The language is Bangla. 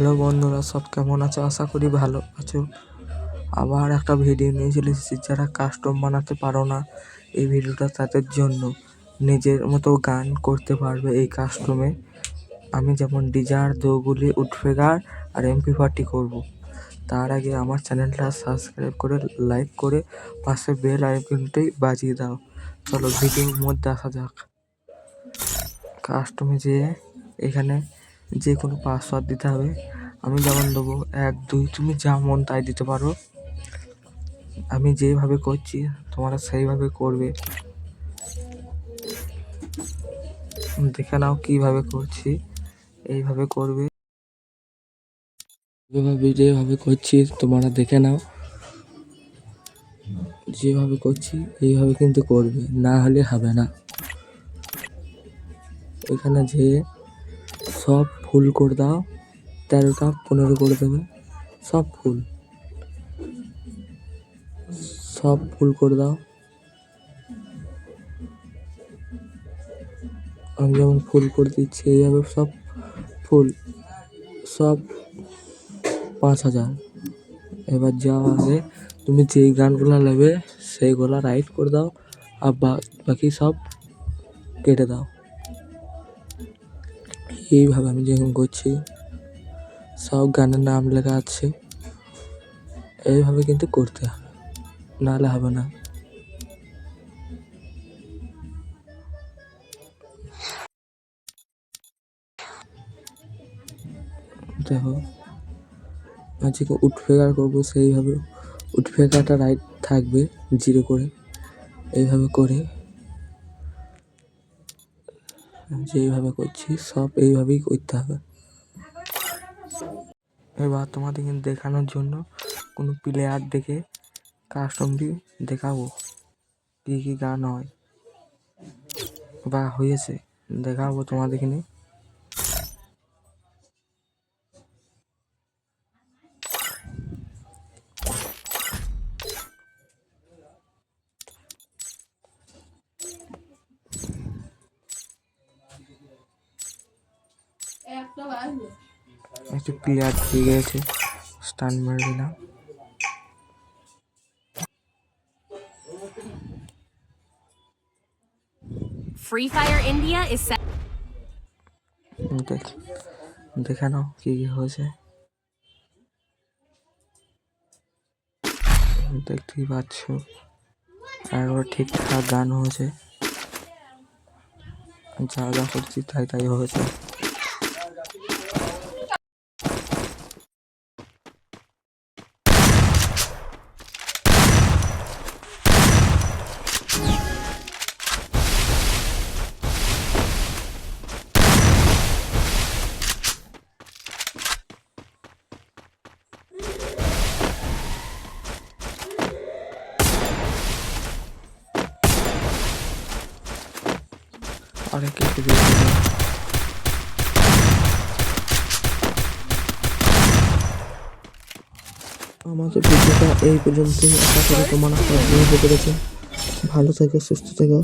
হ্যালো বন্ধুরা, সব কেমন আছো? আশা করি ভালো আছো। আবার একটা ভিডিও নিয়ে চলে এসেছি যারা কাস্টম বানাতে পারো না এই ভিডিওটা তাদের জন্য। নিজের মতো গান করতে পারবে এই কাস্টমে আমি যেমন ডিজার দোগুলি উঠফেগার আর এমপি ফার্টি করব। তার আগে আমার চ্যানেলটা সাবস্ক্রাইব করে লাইক করে পাশে বেল আইকনটাই বাজিয়ে দাও। চলো ভিডিওর মধ্যে আসা যাক। কাস্টমে যেয়ে এখানে যে কোনো পাসওয়ার্ড দিতে হবে। আমি যেমন দেবো, এক, দুই, তুমি যা মন তাই দিতে পারো। আমি যেভাবে করছি, তোমরা সেইভাবে করবে। দেখে নাও কীভাবে করছি, এইভাবে করবে। যেভাবে যেভাবে করছি, তোমরা দেখে নাও। যেভাবে করছি, এইভাবে কিন্তু করবে, না হলে হবে না। এখানে যেয়ে সব ফুল করে দাও, তেরোটা, পনেরো করে দেবে, সব ফুল। সব ফুল করে দাও। আমি যেমন ফুল করে দিচ্ছি, এইভাবে সব ফুল, সব পাঁচ হাজার। এবার যাওয়া আগে তুমি যেই গানগুলো নেবে, সেইগুলো রাইট করে দাও, আর বাকি সব কেটে দাও। এইভাবে আমি যেরকম করছি, সব গানের নাম লেখা আছে, এইভাবে কিন্তু করতে হবে, নাহলে হবে না। দেখো, আজকে উঠফেগার করব সেইভাবে উঠফেগারটা রাইট থাকবে জিরো করে, এইভাবে করে যেইভাবে করছি, সব এইভাবেই করতে হবে। এবার তোমাদেরকে দেখানোর জন্য কোনো প্লেয়ার দেখে কাস্টমটি দেখাবো। কী কী গান হয় বা হয়েছে, দেখাবো তোমাদেরকে। একটু প্লেয়ার ঠিক গেছে স্টান মেরে দিলাম Free Fire India is set. দেখ দেখে নাও কী কী হয়েছে। দেখতেই পাচ্ছ একবার ঠিকঠাক গান হয়েছে। যা যা করছি তাই তাই হয়েছে। কিছু দিয়েছে আমাদের ভিডিওটা এই পর্যন্তই। আশা করি তোমার আপনার ভালো থেকে সুস্থ থেকো।